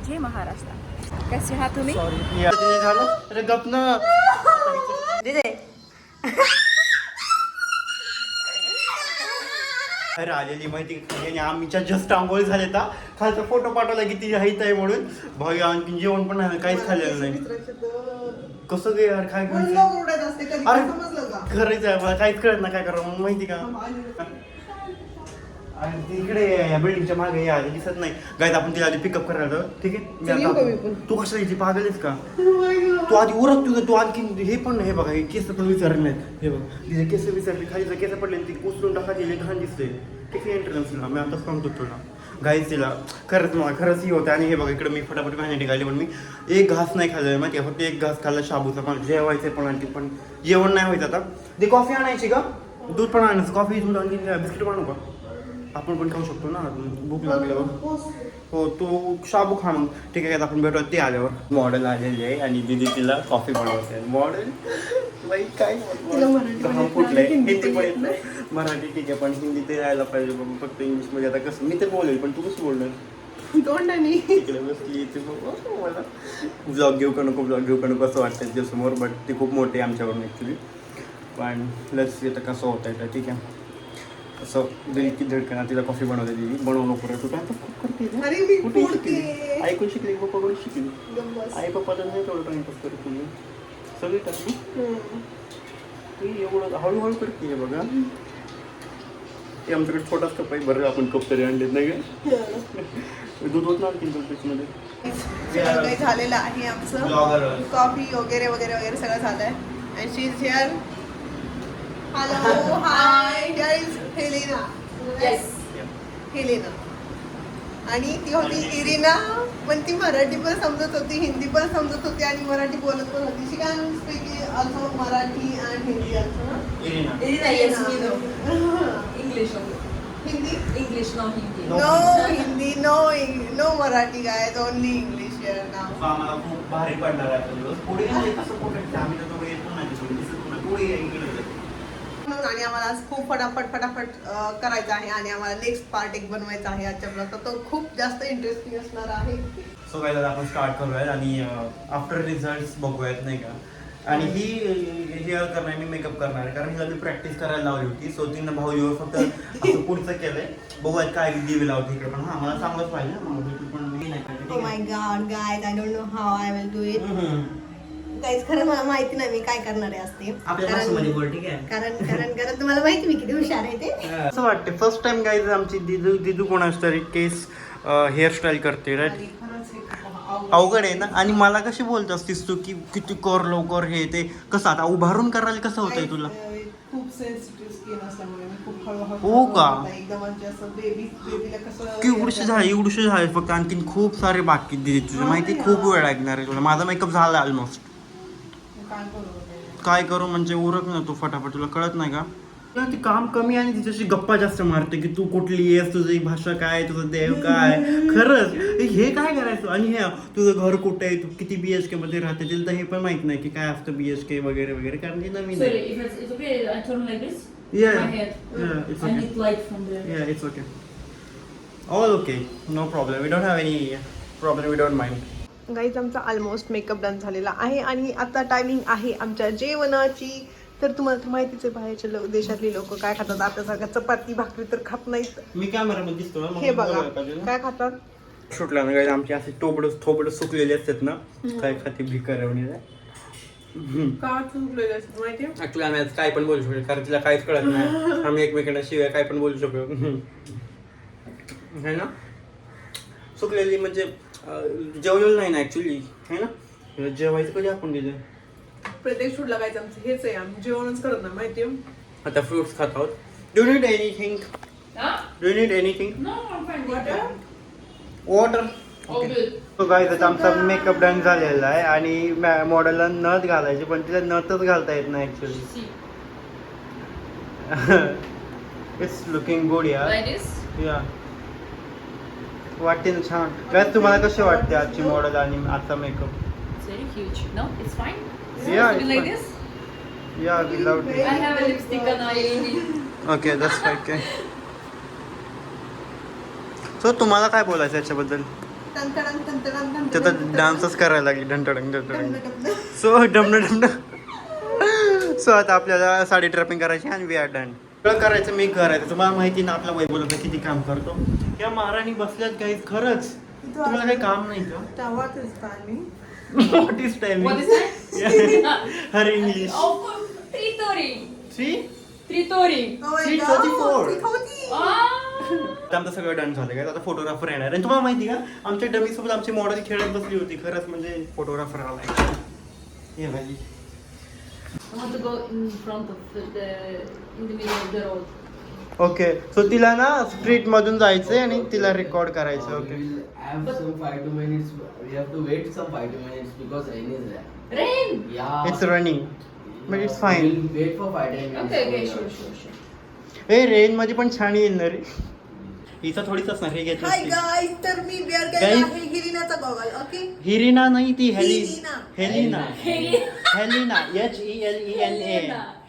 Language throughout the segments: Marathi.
जय महाराष्ट्र. कसे आहात तुम्ही? झालं. अरे आलेली माहिती आम्हीच्या जस्ट आंघोळ झाले तर खालचा फोटो पाठवला की ती हाईत आहे म्हणून. भाई आणखी जेवण पण नाही काहीच खाल्लेलं नाही. कसं गे यार काय करायचं अरे खरंच आहे मला काहीच कळत ना काय करावं मग माहिती का? आणि तिकडे या बिल्डिंगच्या मागे या दिसत नाही. गायत आपण तिला आधी पिकअप करायला जाऊ, ठीक आहे? मी आता- तू कशाला इथे पागल आहेस का? तू आधी उरक तुझं तू आणखी हे पण हे बघा हे केस पण विचारले नाहीत. हे बघ तिचे केस विचारले खाली केस पडले आणि ती उचलून टाका तिला घाण दिसते किती एंट्रन्स दिला मी आता सांगतो तुला. गाईच तिला खरंच मला खरंच ही होतं आणि हे बघा इकडे मी फटाफट भांडी काढली पण मी एक घास नाही खाल्लं माहिती आहे फक्त एक घास खाल्ला शाबूचा पण. जेवायचं पण आणखी पण जेवण नाही व्हायचं आता. ते कॉफी आणायची का? दूध पण आणायचं. कॉफी दूध आणखी बिस्किट पण आणू का? आपण पण खाऊ शकतो ना भूक लागल्यावर. हो. तो शाबू खा मग. ठीक आहे आता आपण भेटू ते आल्यावर. मॉडेल आलेले आहे आणि दिदी तिला कॉफी बनवते. मॉडेल? काय फुटलंय हिंदी पण मराठी ठीक आहे पण हिंदी ते यायला पाहिजे बघ फक्त इंग्लिशमध्ये. आता कसं मी तर बोलेल पण तू कसं बोलणार? तोंडाने. तिकडे बसली ते बघ मला ब्लॉग घेऊ का नको ब्लॉग घेऊ का नको असं वाटतं त्याच्यासमोर बट ती खूप मोठी आहे आमच्यावरून ॲक्च्युली पण लस आता कसं होतं आहे ठीक आहे. असं दिल की धडकना तिला कॉफी बनवते दिली बनवू नको रे तू काय आता खूप करते ना? अरे मी कुठे. शिकली? ऐकून शिकली? पप्पाकडून शिकली. आई पप्पा तर नाही तेवढं टाइमपास करत तुम्ही सगळी टाकली. ती एवढं हळूहळू करते बघा. ते आमच्याकडे छोटाच कप आहे बरं आपण कप तरी आणलेत नाही का? दूध होत ना आणखी त्याच्यामध्ये सगळं काही झालेलं आहे आमचं. कॉफी वगैरे वगैरे वगैरे सगळं झालंय. And she is here hello hi here is Helena yes Helena आणि ती होती इरिना पण ती मराठी पण समजत होती हिंदी पण समजत होती आणि मराठी बोलत पण होती. She can speak also Marathi and Hindi also Irina. yes. English only. Hindi English, no Hindi. No. No Hindi no no Marathi guys only English here नाव आम्हाला खूप भारी पडणार आहे आता दिवस. पुढे गेले कसं कुठे आम्ही तर तेवढे येतो नाही तिकडे दिसत नाही. पुढे या इकडे. म्हणून आणि आम्हाला आज खूप फटाफट फटाफट करायचं आहे आणि आम्हाला नेक्स्ट पार्ट एक बनवायचा आहे आजच्या तर तो खूप जास्त इंटरेस्टिंग असणार आहे. सो काय आपण स्टार्ट करूयात आणि आफ्टर रिझल्ट बघूयात नाही का? आणि ही हेअर करणार मी मेकअप करणार आहे कारण हिला मी प्रॅक्टिस करायला लावली होती. सो तिनं भाऊजीवर फक्त असं पुढचं केलंय. बघूयात काय दिवे लावते इकडे पण. हा मला चांगलंच पाहिजे ना मग पण मी नाही? God guys I don't know how I will do it guys खरं मला माहिती नाही मी काय करणार आहे असते. आपल्या भाषेमध्ये बोल ठीक आहे? कारण कारण कारण तुम्हाला माहिती मी किती हुशार आहे ते. असं वाटते फर्स्ट टाइम गाईज आमची दिदू दिदू कोणाच तरी केस हेअरस्टाईल करते राईट हे अवघड आहे ना? आणि मला कशी बोलत असतीस तू की किती कर लवकर हे ते? कसं आता उभारून करायला कसं होतंय तुला? अं, खूप सेन्सिटिव्ह स्किन असल्यामुळे मी खूप हळूहळू हो का? हळूहळू एकदम म्हणजे असं बेबी बेबीला कसं की एवढीशी झाली एवढीशी झाली फक्त आणखीन खूप सारे बाकी दिदी तुझे. माहिती आहे, खूप वेळ लागणार आहे तुला. माझा मेकअप झाला ऑलमोस्ट काय करू आता? काय करू म्हणजे उरक ना तू फटाफट तुला कळत नाही का तुला ते काम कमी आणि तिच्याशी गप्पा जास्त मारते की तू कुठली आहेस तुझी भाषा काय तुझं देव काय खरंच हे- काय करायचं आणि हे तुझं घर कुठे आहे तू किती बी एच के मध्ये राहते तिला तर हे पण माहीत नाही की काय असतं बी एच के वगैरे वगैरे कारण ती नवीन Sorry, आहे if it's, it's okay, I turn like this. Yeah. My head. Yeah, it's I okay. need light from there. Yeah, it's okay. All okay. No problem. We don't have any problem. We don't mind. Guys आमचा ऑलमोस्ट मेकअप डन झालेला आहे आणि आता टायमिंग आहे आमच्या जेवणाची. तर तुम्हाला तर माहितीच आहे बाहेरच्या लो- देशातली लोक काय खातात? आपल्यासारखं चपाती भाकरी तर खात नाहीत. मी कॅमेरामध्ये दिसतो ना, मग हे बघायला बघा पाहिजे ना. काय खातात? शूटला ना guys, आमची असे टोबड थोबड सुकलेले असतात ना काय खाते भिकारवणी का चुकलेलं असतं आम्ही आज काय पण बोलू शकतो कारण तिला काहीच कळत नाही. आम्ही एकमेकांना शिवाय काय पण बोलू शकतो. है ना? सुकलेली म्हणजे जेवलेलं नाही ना ऍक्च्युली है ना? जेवायचं कधी आपण तिथे? प्रत्येक शूट लागायचं आमचं हेच आहे. आम्ही जेवणच करत नाही माहितीये आता फ्रुट्स खात आहोत. Do need anything? Do need anything? Water आमचा मेकअप डन झालेला आहे आणि मॉडेलला नथ घालायची पण तिला नथच घालता येत नाही ऍक्च्युली इट्स लुकिंग गुड. या वाटते ना छान काय तुम्हाला कसे वाटते आजची मॉडेल आणि आजचा makeup It's very huge. No, it's fine. It's Yeah, supposed to be it's like fine. this. या we love I have a lipstick on. I okay that's okay so तुम्हाला काय बोलायचं याच्याबद्दल टंटडंग, टंटडंग, टंटडंग, ते तर टंटडंग. डान्सच करायला लागली ढंटडंग डमडं, ढंटडंग डमडं. सो डमन सो आता आपल्याला साडी ड्रॅपिंग करायची आणि वी आर डन सगळं करायचं मी करायचं. तुम्हाला माहिती ना आपला वैभवला किती काम करतो. या महाराणी बसल्यात काही खरंच. तुम्हाला काही काम नाही का? तेव्हाच दिसतं आम्ही. What is that? Her English. ती होती. Ah. आमचं सगळं डन झालं काय आता फोटोग्राफर येणार. आणि तुम्हाला माहिती का? आमच्या डमी सोबत आमची मॉडेल खेळत बसली होती. खरंच म्हणजे फोटोग्राफर आलाय. हे भाई. I want to go in front of the, okay so तिला ना स्ट्रीट मधून जायचंय आणि तिला रेकॉर्ड करायचं okay it's running but it's fine okay rain मध्ये पण छान येईल ना रे. हिचा थोडीच असणार हे घेतलं हाय गाईज तर मी वेअर Guys. आहे हिरिनाचा गॉगल ओके हिरिना नाही ती हेली हिरिना. Helena. Helena. H E L E N A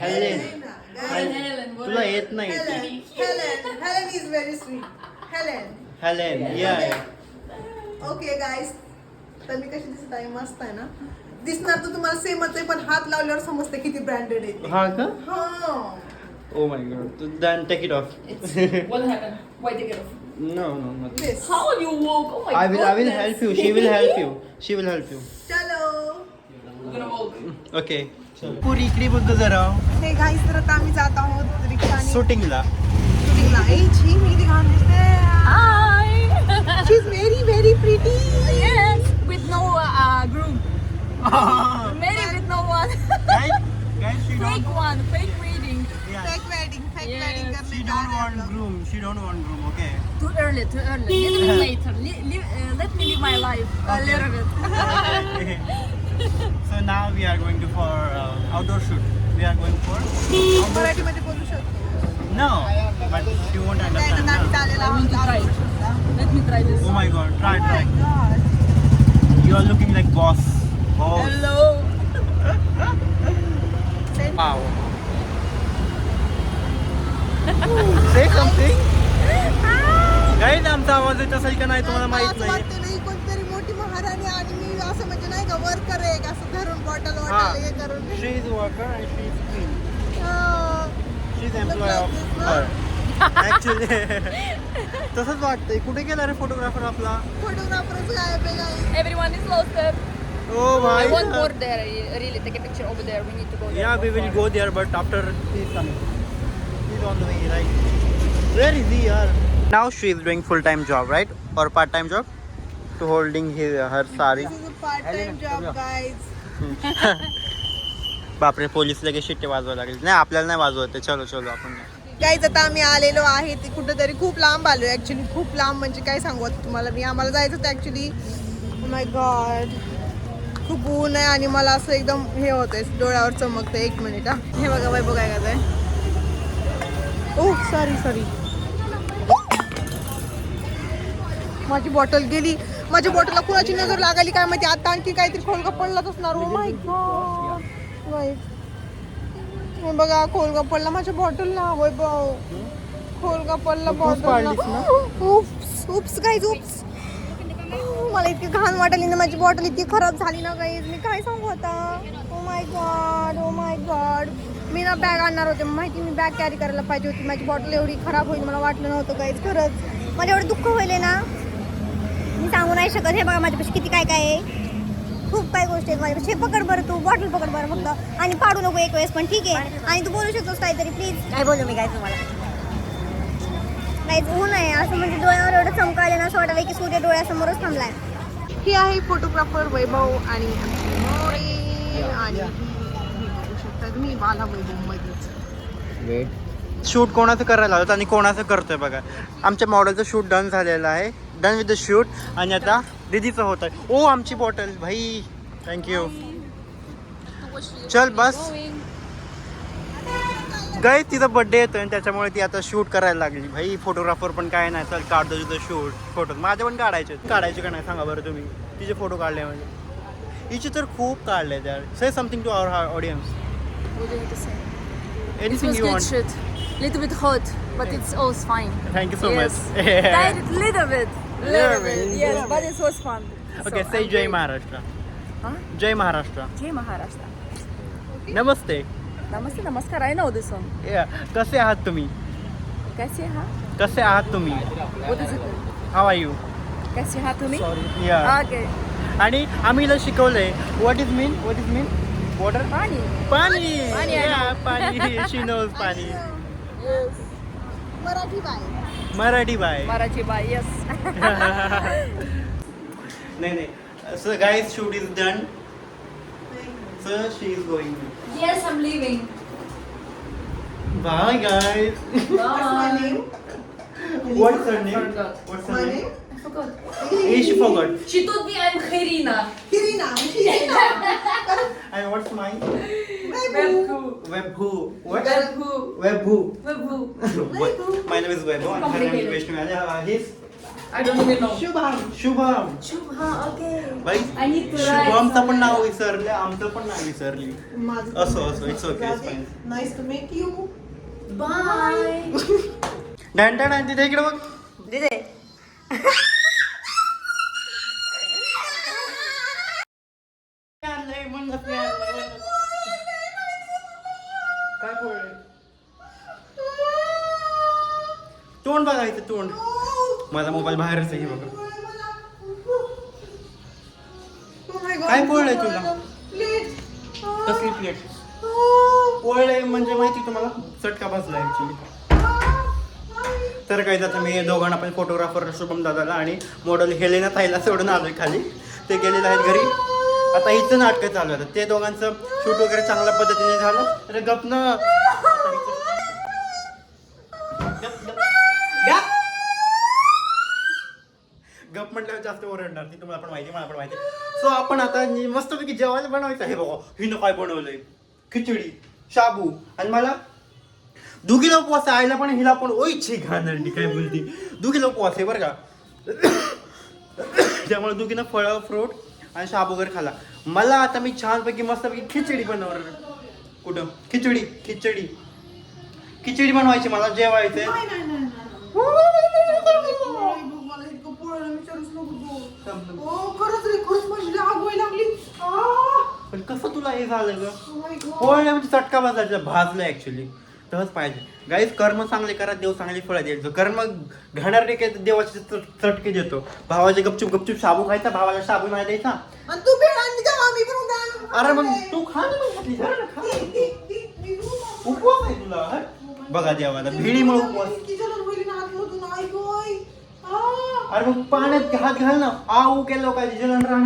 Helen Helen, what तुला is- येत नाही. ती. Helen Helen Helen is very sweet Helen Helen या ओके गाईज तर मी कशी दिसत आहे? मस्त आहे ना? दिसणार तर तुम्हाला सेमच आहे पण हात लावल्यावर समजते किती ब्रँडेड आहे हा का? हा. ओ my God then take it off what happened? Why did you get off? No no no This. How you walk? Oh my I will I will goodness. help you. She will help you. She will help you. चलो I'm gonna walk. Okay. पुरी इकडे बघ जरा हे गाईज तर आता आम्ही जात आहोत रिक्षाने शूटिंगला शूटिंगला ए छी मी किती घाण दिसते Hi. She is very very pretty yes, with no uh, groom. Married with no one. guys guys she don't fake one, fake reading. yeah, fake wedding fake Yes. Wedding she करने don't जा want रहे हैं groom she don't want groom okay Too early, too early. Little bit later. Li- li- uh, let me live my life a Okay. little bit. so now we are going to for uh, outdoor shoot we are going for लोग मराठीमध्ये बोलू शकतो no but she won't काय understand ना आम्ही no. चाललेलो I want to try. आहोत Let me try this. oh my god try Oh my try God. you are looking like boss boss Hello. wow Something guys आमचा आवाज येत असेल का नाही तुम्हाला माहीत नाही कोणतरी मोठी महाराणी आणि मी असं म्हणजे नाही का वर्कर आहे का असं धरून बॉटल हा वॉटल हे करून हा. this, no? her actually तसंच वाटतंय कुठे गेला रे फोटोग्राफर आपला फोटोग्राफरच गायब आहे guys. Everyone is lost there. O I भाई want more there. Really, take a picture over there. We need to go there. Yeah, we more will far. go there, but after he's coming. He's on the way, right? Where is he, yaar? Now she is doing full-time job, right? Or part-time job? To holding his, her sari. This is a part-time job, guys. बापरे पोलीस लगेच शिट्टे वाजवायला लागले. नाही आपल्याला नाही वाजवत चलो चलो आपण गाईज आता आम्ही आलेलो आहे ते कुठेतरी खूप लांब आलो ऍक्च्युली खूप लांब म्हणजे काय सांगू आता तुम्हाला? मी आम्हाला जायचं होतं ऍक्च्युली माय गॉड खूप ऊन आहे आणि मला असं एकदम हे होतंय. डोळ्यावर चमकतं एक मिनिट हा. हे बघा बाई बघाय का ते ओ सॉरी सॉरी माझी बॉटल गेली. माझ्या बॉटलला कुणाची नजर लागली काय माहिती? आता आणखी काहीतरी खोलका पडलाच असणार. ओ माय गॉड बघा खोलगा पडला माझ्या बॉटलला वैभव खोलगा पडला ना? उप्स उप्स गाईज उप्स मला इतकी घाण वाटली ना माझी बॉटल इतकी खराब झाली ना गाईज मी काय सांगू आता? ओ my God O my God मी ना बॅग आणणार होते. माहिती मी बॅग कॅरी करायला पाहिजे होती. माझी बॉटल एवढी खराब होईल मला वाटलं नव्हतं गाईज खरंच. मला एवढं दुःख होईल ना. मी सांगू नाही शकत. हे बघा माझ्यापाशी किती काय काय आहे. खूप काही गोष्टी आहेत माझ्यापाशी. हे पकड बरं तू बॉटल पकड बरं फक्त. आणि पाडू नको एक वेळेस पण ठीक आहे. आणि तू बोलू शकतोस काहीतरी प्लीज काय बोलू मी काय तुम्हाला? काहीच ऊन आहे असं म्हणजे डोळ्यावर एवढं चमकायला ना असं वाटायला की सूर्य डोळ्यासमोरच थांबलाय. ही आहे फोटोग्राफर वैभव आणि आणि हे बघू शकता तुम्ही बाला वैभव मध्येच. Wait. शूट कोणाचं करायला लावत आणि कोणाचं करतोय बघा. आमच्या मॉडेलचं शूट डन झालेलं आहे. डन विथ द शूट आणि आता दीदीचं होत. आहे ओ आमची बॉटल भाई थँक्यू चल बस. गाय तिचा बर्थडे येतोय आणि त्याच्यामुळे ती आता शूट करायला लागली. भाई फोटोग्राफर पण काय नाही. चल काढतो तिथं शूट फोटो माझे पण काढायचे काढायचे का नाही? सांगा बरं तुम्ही. तिचे फोटो काढले म्हणजे. हिचे तर खूप काढले त्यार say something to our audience anything you want. Little bit hot, but it's also fine. Thank you so yes. much. That little bit. Little bit. Yes, but it was fun. Okay, So, say I'm Jai great. Maharashtra. Huh? Jai Maharashtra. Jai Maharashtra. नमस्ते Namaste, namaskar. I know this song. Yeah. कसे आहात तुम्ही कैसे हा? कसे आहात तुम्ही What is it? How are you कैसे हा तुम्ही? या Okay. आणि आम्ही हिला शिकवलंय what is mean what is mean water पाणी. पाणी पाणी आहे. Yeah, पाणी शी नोज पाणी Yes. Marathi bye Marathi bye Marathi बाई. Yes. नाही नाही so guys shoot is done so she is going Yes, I'm leaving. Bye guys my name what's her name Forgot. What's my her name name I forgot. हे she forgot She told me I'm Khairina. Kirina Kirina and what's my Webhu. What Webhu. Webhu. and her name is and uh, I don't even know. Shubham Shubham. बाई write शुभमचं पण नाव. विसरले आमचं पण नाव विसरली माझं असो, असो, it's fine. Nice to met you Bye. डॅन डॅन तिथे इकडे बघ दिदे तोंड बघायचं तोंड. माझा मोबाईल बाहेरच आहे हे बघा. काय पोळलंय तुला? कसली प्लेट पोळलंय म्हणजे माहिती तुम्हाला? चटका बसला ऍक्च्युली तर काही आता मी दोघांना पण फोटोग्राफर शुभम दादाला आणि मॉडेल हेलेना ताईला सोडून आलोय खाली. ते गेलेले आहेत घरी. आता हिचं नाटकं चालू आहे ते दोघांचं शूट वगैरे चांगल्या पद्धतीने झालं. तर गपनं ओरडणार ती तुम्हाला पण माहिती मला पण माहिती. सो आपण आता मस्तपैकी जेवायला बनवायचं आहे. बघा हिनं काय बनवलंय? खिचडी शाबू आणि मला दुगीला उपवास आईला पण हिला पण. ओय छी घाणरडी काय बोलती? दुगीला उपवास आहे बरं का? त्यामुळे दुगीनं फळं फ्रूट आणि शाबू वगैरे खाला मला आता मी छानपैकी मस्तपैकी खिचडी बनवणार. कुठं? खिचडी खिचडी. खिचडी बनवायची मला जेवायचंय. मला इतकं पोळायला विचारूच नको तू ओ खरंच रे खरंच माझी लागली आ! पण कसं तुला हे झालं ग Oh my God. पोळण्या म्हणजे चटका बसायचा भाजलं ऍक्च्युली तसंच पाहिजे गाईस कर्म चांगले करा देव चांगली फळं द्यायचं कर्म घडणार नाही काय तर देवाचे चट- चटके देतो भावाचे गपचूप गपचूप शाबू खायचा भावाला शाबू नाही द्यायचा आणि तू भेळ आणली तेव्हा आम्ही पण उद्या आणू. अरे मग तू खा ना मग आपली, धर ना, खा. ती- ती- ती- ती- ती- उपवास आहे तुला हट. बघा देवाला भिडीमुळे उपवास. आई गं, आई. आ! अरे मग पाण्यात हात घाल ना. आऊ केलं काय जलन राहणार.